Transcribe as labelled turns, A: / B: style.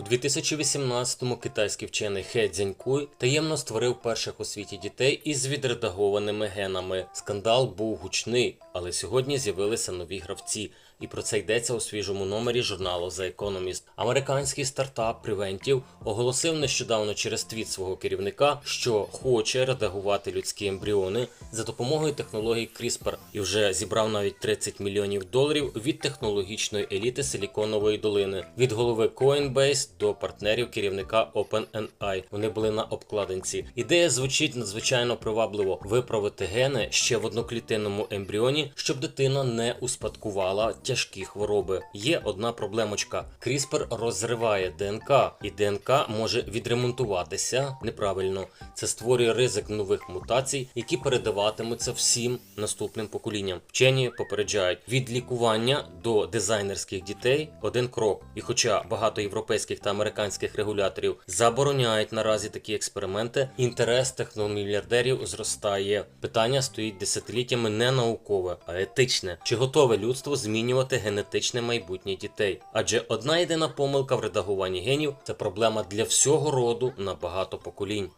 A: У 2018-му китайський вчений Хе Цзянькуй таємно створив перших у світі дітей із відредагованими генами. Скандал був гучний, але сьогодні з'явилися нові гравці. І про це йдеться у свіжому номері журналу The Economist. Американський стартап Preventive оголосив нещодавно через твіт свого керівника, що хоче редагувати людські ембріони за допомогою технологій CRISPR і вже зібрав навіть 30 мільйонів доларів від технологічної еліти Силіконової долини, від голови Coinbase до партнерів керівника OpenAI. Вони були на обкладинці. Ідея звучить надзвичайно привабливо виправити гени ще в одноклітинному ембріоні, щоб дитина не успадкувала тяжкі хвороби. Є одна проблемочка: CRISPR розриває ДНК, і ДНК може відремонтуватися неправильно. Це створює ризик нових мутацій, які передаватимуться всім наступним поколінням. Вчені попереджають від лікування до дизайнерських дітей один крок. І хоча багато європейських американських регуляторів забороняють наразі такі експерименти, інтерес техномільярдерів зростає. Питання стоїть десятиліттями не наукове, а етичне. Чи готове людство змінювати генетичне майбутнє дітей? Адже одна єдина помилка в редагуванні генів це проблема для всього роду на багато поколінь.